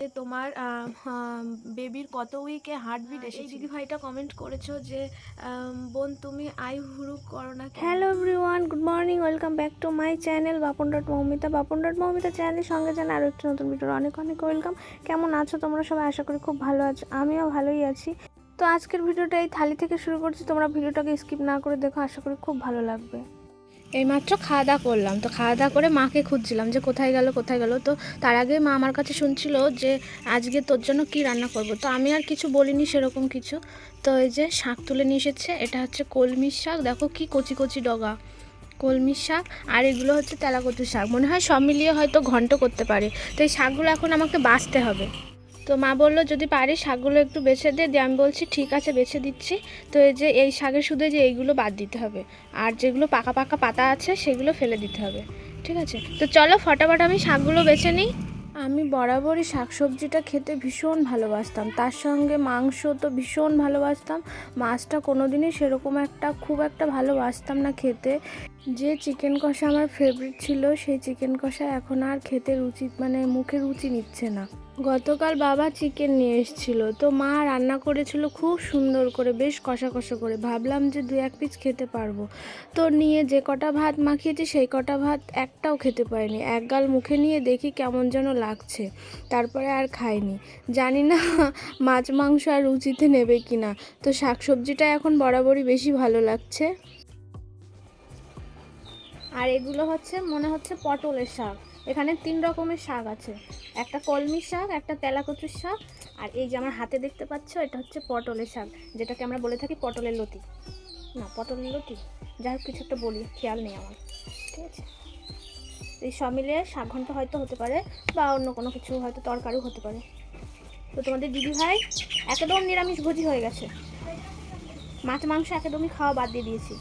যে তোমার বেবির কত উইকে হার্টবিট এসে দিদি ভাইটা কমেন্ট করেছ যে বোন তুমি আই হুরুক করো না hello everyone good morning welcome back to my channel Bapon dot Moumita Bapon dot Moumita চ্যানেলের সঙ্গে জানা আরও একটি নতুন ভিডিওর অনেক অনেক ওয়েলকাম কেমন আছো তোমরা সবাই? আশা করি খুব ভালো আছো। আমিও ভালোই আছি। তো আজকের ভিডিওটা এই থালি থেকে শুরু করছি। তোমরা ভিডিওটাকে স্কিপ না করে দেখো আশা করি খুব ভালো লাগবে। এইমাত্র খাওয়া দাওয়া করলাম। তো খাওয়া দাওয়া করে মাকে খুঁজছিলাম যে কোথায় গেল কোথায় গেল। তো তার আগে মা আমার কাছে শুনছিল যে আজকে তোর জন্য কি রান্না করব। তো আমি আর কিছু বলিনি সেরকম কিছু। তো এই যে শাক তুলে নিয়ে এসেছে, এটা হচ্ছে কলমির শাক। দেখো কি কচি কচি ডগা। কলমির শাক আর এগুলো হচ্ছে তেলাকচুর শাক। মনে হয় সব মিলিয়ে হয়তো ঘন্ট করতে পারে। তো এই শাকগুলো এখন আমাকে বাছতে হবে। তো মা বলল, যদি পারি শাকগুলো একটু বেছে দে। দিয়ে আমি বলছি, ঠিক আছে, বেছে দিচ্ছি। তো এই যে, এই শাকের শুধু যে এইগুলো বাদ দিতে হবে। আর যেগুলো পাকা পাকা পাতা আছে, সেগুলো ফেলে দিতে হবে। ঠিক আছে? তো চলো, ফটাফট আমি শাকগুলো বেছে নিই। আমি বরাবরই শাকসবজিটা খেতে ভীষণ ভালোবাসতাম। তার সঙ্গে মাংস তো ভীষণ ভালোবাসতাম। মাছটা কোনো দিনই সেরকম একটা, খুব একটা ভালোবাসতাম না খেতে। যে চিকেন কষা আমার ফেভারিট ছিল, সেই চিকেন কষা এখন আর খেতে রুচি মানে মুখে রুচি নিচ্ছে না। গতকাল বাবা চিকেন নিয়ে এসেছিল, তো মা রান্না করেছিল খুব সুন্দর করে, বেশ কষা কষা করে। ভাবলাম যে দু এক পিস খেতে পারব। তো নিয়ে যে কটা ভাত মাখিয়েছি, সেই কটা ভাত একটাও খেতে পারিনি। এক গাল মুখে নিয়ে দেখি কেমন যেন লাগছে, তারপরে আর খাইনি। জানি না মাছ মাংস আর রুচিতে নেবে কি না তো শাকসবজিটা এখন বরাবরই বেশি ভালো লাগছে। আর এগুলো হচ্ছে, মনে হচ্ছে পটলের শাক। এখানে তিন রকমের শাক আছে। একটা কলমি শাক, একটা তেলাকচুর শাক, আর এই যে আমার হাতে দেখতে পাচ্ছ, এটা হচ্ছে পটলের শাক, যেটাকে আমরা বলে থাকি পটলের লতি। না, পটলের লতি। যাই হোক, কিছু একটা বলি, খেয়াল নেই আমার। ঠিক আছে? এই সব মিলিয়ে শাক ঘন্ট হয়তো হতে পারে, বা অন্য কোনো কিছু হয়তো তরকারিও হতে পারে। তো তোমাদের দিদি ভাই একদম নিরামিষ ভোজি হয়ে গেছে। মাছ, মাংস একদমই খাওয়া বাদ দিয়ে দিয়েছি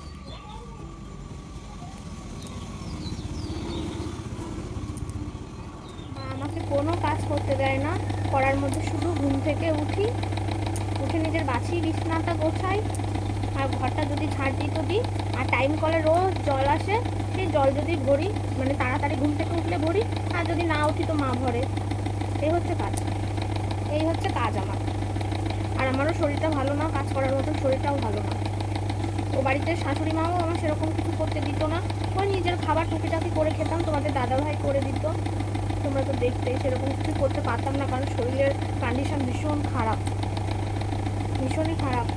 মা আমাকে কোনো কাজ করতে দেয় না। করার মধ্যে শুধু ঘুম থেকে উঠি, উঠে নিজের বাছি বিছনাটা গোছাই আর ঘরটা যদি ঝাড় দিই তো দিই। আর টাইম কলে রোজ জল আসে, সেই জল যদি ভরি মানে তাড়াতাড়ি ঘুম থেকে উঠলে ভরি, আর যদি না উঠি তো মা ভরে। এই হচ্ছে কাজ। এই হচ্ছে কাজ আমার। আর আমারও শরীরটা ভালো না, কাজ করার মতন শরীরটাও ভালো না। ও বাড়িতে শাশুড়ি মাও আমার সেরকম কিছু করতে দিত না। ওই নিজের খাবার টুকিটাকি করে খেতাম, তোমাদের দাদাভাই করে দিত। তোমরা তো দেখতেই সেরকম কিছু করতে পারতাম না, কারণ শরীরের কন্ডিশন ভীষণ খারাপ। ভীষণই খারাপ।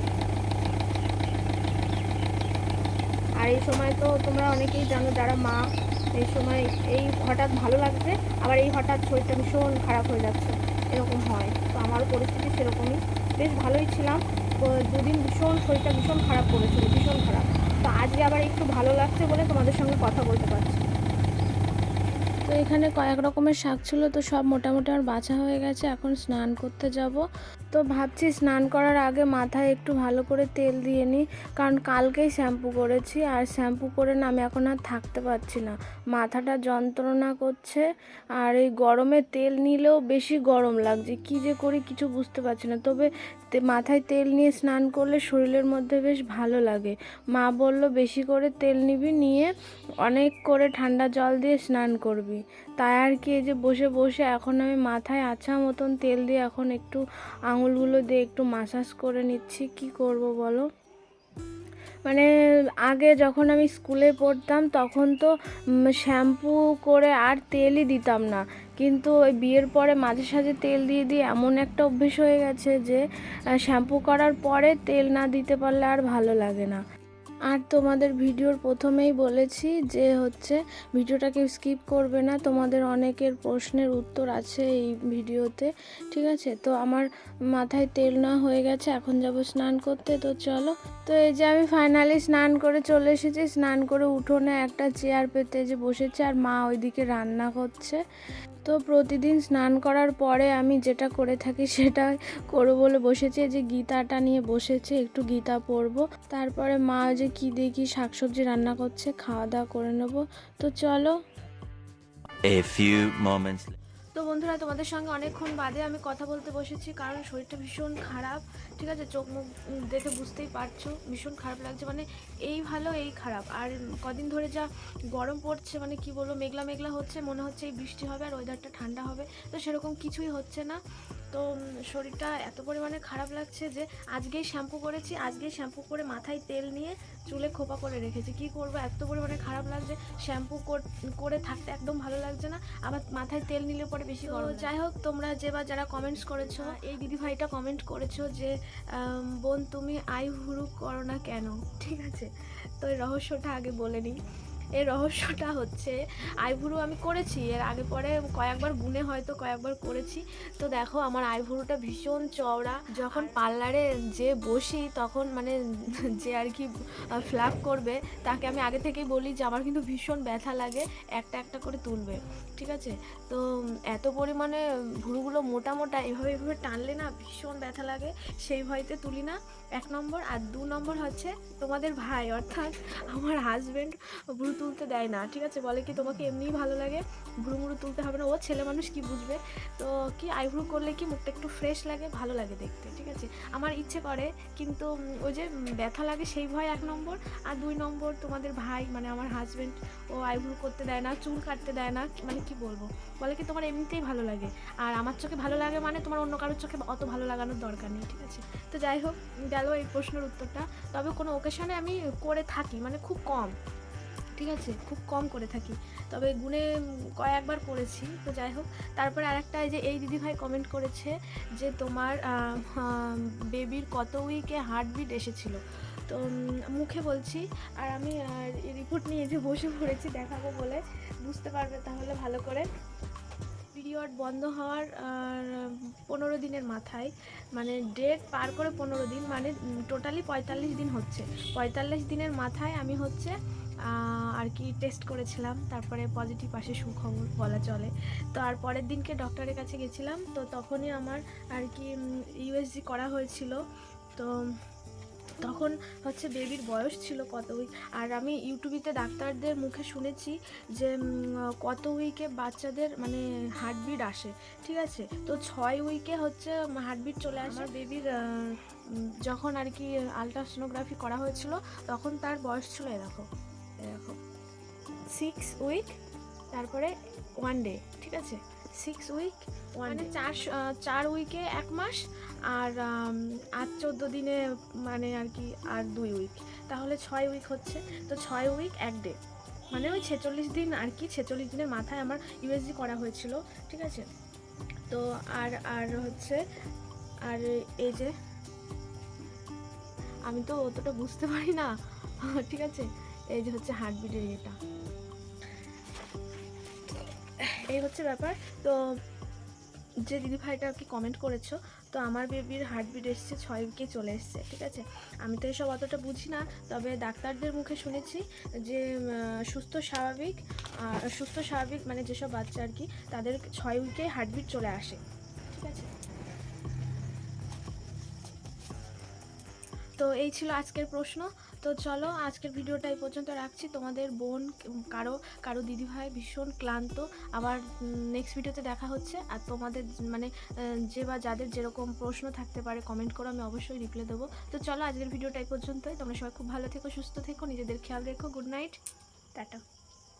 আর এই সময় তো তোমরা অনেকেই জানো যারা মা, এই সময় এই হঠাৎ ভালো লাগছে, আবার এই হঠাৎ শরীরটা ভীষণ খারাপ হয়ে যাচ্ছে, এরকম হয়। তো আমার পরিস্থিতি সেরকমই। বেশ ভালোই ছিলাম। দুদিন ভীষণ শরীরটা ভীষণ খারাপ করেছিল, ভীষণ খারাপ। তো আজকে আবার একটু ভালো লাগছে বলে তোমাদের সঙ্গে কথা বলতে পারছি। এখানে কয়েক রকমের শাক ছিল, তো সব মোটামুটি আমার বাছা হয়ে গেছে। এখন স্নান করতে যাব। তো ভাবছি স্নান করার আগে মাথায় একটু ভালো করে তেল দিয়ে নিই, কারণ কালকেই শ্যাম্পু করেছি, আর শ্যাম্পু করে না আমি এখন আর থাকতে পারছি না। মাথাটা যন্ত্রণা করছে, আর এই গরমে তেল নিলেও বেশি গরম লাগছে। কী যে করি কিছু বুঝতে পারছি না। তবে মাথায় তেল নিয়ে স্নান করলে শরীরের মধ্যে বেশ ভালো লাগে। মা বলল, বেশি করে তেল নিবি, নিয়ে অনেক করে ঠান্ডা জল দিয়ে স্নান করবি। তাই আর কি এই যে বসে বসে এখন আমি মাথায় আছা মতন তেল দিয়ে এখন একটু আঙুলগুলো দিয়ে একটু মাসাজ করে নিচ্ছি। কি করব বলো? মানে আগে যখন আমি স্কুলে পড়তাম তখন তো শ্যাম্পু করে আর তেলই দিতাম না। কিন্তু ওই বিয়ের পরে মাঝে সাঝে তেল দিয়ে দিয়ে এমন একটা অভ্যেস হয়ে গেছে যে শ্যাম্পু করার পরে তেল না দিতে পারলে আর ভালো লাগে না। আর তোমাদের ভিডিওর প্রথমেই বলেছি যে হচ্ছে ভিডিওটাকে স্কিপ করবে না, তোমাদের অনেকের প্রশ্নের উত্তর আছে এই ভিডিওতে, ঠিক আছে? তো আমার মাথায় তেল না হয়ে গেছে, এখন যাব স্নান করতে, তো চলো তো এই যে আমি ফাইনালি স্নান করে চলে এসেছি। স্নান করে উঠোনে একটা চেয়ার পেতে যে বসেছে আর মা ওইদিকে রান্না করছে। তো প্রতিদিন স্নান করার পরে আমি যেটা করে থাকি সেটা করব বলে বসেছি। যে গীতাটা নিয়ে বসেছে, একটু গীতা পড়ব। তারপরে মা যে কী দিয়ে কী শাকসবজি রান্না করছে খাওয়া দাওয়া করে নেব। তো চলো। A few moments. তো বন্ধুরা, তোমাদের সঙ্গে অনেকক্ষণ বাদে আমি কথা বলতে বসেছি কারণ শরীরটা ভীষণ খারাপ, ঠিক আছে? চোখ মুখ দেখে বুঝতেই পারছ, ভীষণ খারাপ লাগছে। মানে এই ভালো, এই খারাপ। আর কদিন ধরে যা গরম পড়ছে মানে কি বলব, মেঘলা মেঘলা হচ্ছে, মনে হচ্ছে এই বৃষ্টি হবে আর ওয়েদারটা ঠান্ডা হবে। তো সেরকম কিছুই হচ্ছে না। তো শরীরটা এত পরিমাণে খারাপ লাগছে যে আজকেই শ্যাম্পু করেছি আজকেই শ্যাম্পু করে মাথায় তেল নিয়ে চুলে খোপা করে রেখেছি। কি করব? এত পরিমাণে খারাপ লাগছে শ্যাম্পু করে থাকতে একদম ভালো লাগছে না আবার মাথায় তেল নিলে পরে বেশি গরম যাই হোক তোমরা যে বা যারা কমেন্টস করেছ এই দিদি ভাইটা কমেন্ট করেছ যে বোন তুমি আই হুরু করো না কেন? ঠিক আছে? তো এই রহস্যটা আগে বলে নিই। এই রহস্যটা হচ্ছে, আইভুরু আমি করেছি, এর আগে পরে কয়েকবার গুনে হয়তো কয়েকবার করেছি। তো দেখো, আমার আইভুরুটা ভীষণ চওড়া। যখন পার্লারে যে বসি, তখন মানে যে আর কি ফ্ল্যাপ করবে, তাকে আমি আগে থেকেই বলি যে আমার কিন্তু ভীষণ ব্যথা লাগে, একটা একটা করে তুলবে, ঠিক আছে? তো এত পরিমাণে ভুরুগুলো মোটা মোটা, এভাবে এভাবে টানলে না ভীষণ ব্যথা লাগে। সেই ভয়তে তুলি না। এক নম্বর, আর দু নম্বর হচ্ছে তোমাদের ভাই, অর্থাৎ আমার হাজব্যান্ড ভুরু তুলতে দেয় না, ঠিক আছে? বলে কি তোমাকে এমনিই ভালো লাগে? ভুরু মুরু তুলতে হবে না, ও ছেলে মানুষ কি বুঝবে? তো কি আইব্রু করলে কি মুখটা একটু ফ্রেশ লাগে, ভালো লাগে দেখতে, ঠিক আছে? আমার ইচ্ছে করে, কিন্তু ওই যে ব্যথা লাগে সেই ভয় এক নম্বর, আর দুই নম্বর তোমাদের ভাই মানে আমার হাজব্যান্ড ও আইব্রু করতে দেয় না, চুল কাটতে দেয় না মানে কি বলব? বলে কি তোমার এমনিতেই ভালো লাগে, আর আমার চোখে ভালো লাগে মানে তোমার অন্য কারোর চোখে অত ভালো লাগানোর দরকার নেই, ঠিক আছে? তো যাই হোক, গেল এই প্রশ্নের উত্তরটা। তবে কোনো ওকেশনে আমি করে থাকি মানে খুব কম। ঠিক আছে? খুব কম করে থাকি। তবে গুনে কয়েকবার করেছি, তো যাই হোক। তারপরে আরেকটা যে, এই দিদিভাই কমেন্ট করেছে যে তোমার বেবির কত উইকে হার্টবিট এসেছিল। তো মুখে বলছি, আর আমি রিপোর্ট নিয়ে যে বসে পড়েছি, দেখাবো বলে। বুঝতে পারবে তাহলে ভালো করে। পিরিয়ড বন্ধ হওয়ার পনেরো দিনের মাথায় মানে ডেট পার করে পনেরো দিন মানে টোটালি পঁয়তাল্লিশ দিন হচ্ছে। পঁয়তাল্লিশ দিনের মাথায় আমি হচ্ছে আর কি টেস্ট করেছিলাম, তারপরে পজিটিভ আসে, সুখবর বলা চলে। তো আর পরের দিনকে ডক্টরের কাছে গেছিলাম, তো তখনই আমার আর কি ইউএসজি করা হয়েছিল। তো তখন হচ্ছে বেবির বয়স ছিল কত উইক আর আমি ইউটিউবিতে ডাক্তারদের মুখে শুনেছি যে কত উইকে বাচ্চাদের মানে হার্টবিট আসে, ঠিক আছে? তো ছয় উইকে হচ্ছে হার্টবিট চলে আসে। বেবির যখন আর কি আলট্রাসোনোগ্রাফি করা হয়েছিল, তখন তার বয়স ছিল এরকম। এরকম। সিক্স উইক তারপরে ওয়ান ডে ঠিক আছে? সিক্স উইক মানে চার চার উইকে এক মাস আর আর চোদ্দ দিনে মানে আর কি আর দুই উইক তাহলে ছয় উইক হচ্ছে। তো ছয় উইক এক ডে মানে ওই ছেচল্লিশ দিন আর কি ছেচল্লিশ দিনের মাথায় আমার ইউএসজি করা হয়েছিল ঠিক আছে? তো আর আর হচ্ছে আর এই যে আমি তো অতটা বুঝতে পারি না ঠিক আছে? এই যে হচ্ছে হার্টবিটের ইয়েটা এই হচ্ছে ব্যাপার। তো যে দিদি ভাইটা আর কি কমেন্ট করেছ, তো আমার বেবির হার্টবিট এসছে, ছয় উইকে চলে এসছে, ঠিক আছে? আমি তো এসব অতটা বুঝি না, তবে ডাক্তারদের মুখে শুনেছি যে সুস্থ স্বাভাবিক সুস্থ স্বাভাবিক মানে যেসব বাচ্চা আর কি, তাদের ছয় উইকে হার্টবিট চলে আসে, ঠিক আছে? তো এই ছিল আজকের প্রশ্ন। তো চলো, আজকের ভিডিওটা এই পর্যন্ত রাখছি। তোমাদের বোন, কারও কারও দিদিভাই ভীষণ ক্লান্ত। আবার নেক্সট ভিডিওতে দেখা হচ্ছে। আর তোমাদের মানে যে বা যাদের যেরকম প্রশ্ন থাকতে পারে কমেন্ট করো আমি অবশ্যই রিপ্লাই দেবো। তো চলো, আজকের ভিডিওটা এই পর্যন্তই। তোমরা সবাই খুব ভালো থেকো, সুস্থ থেকো, নিজেদের খেয়াল রেখো। Good night tata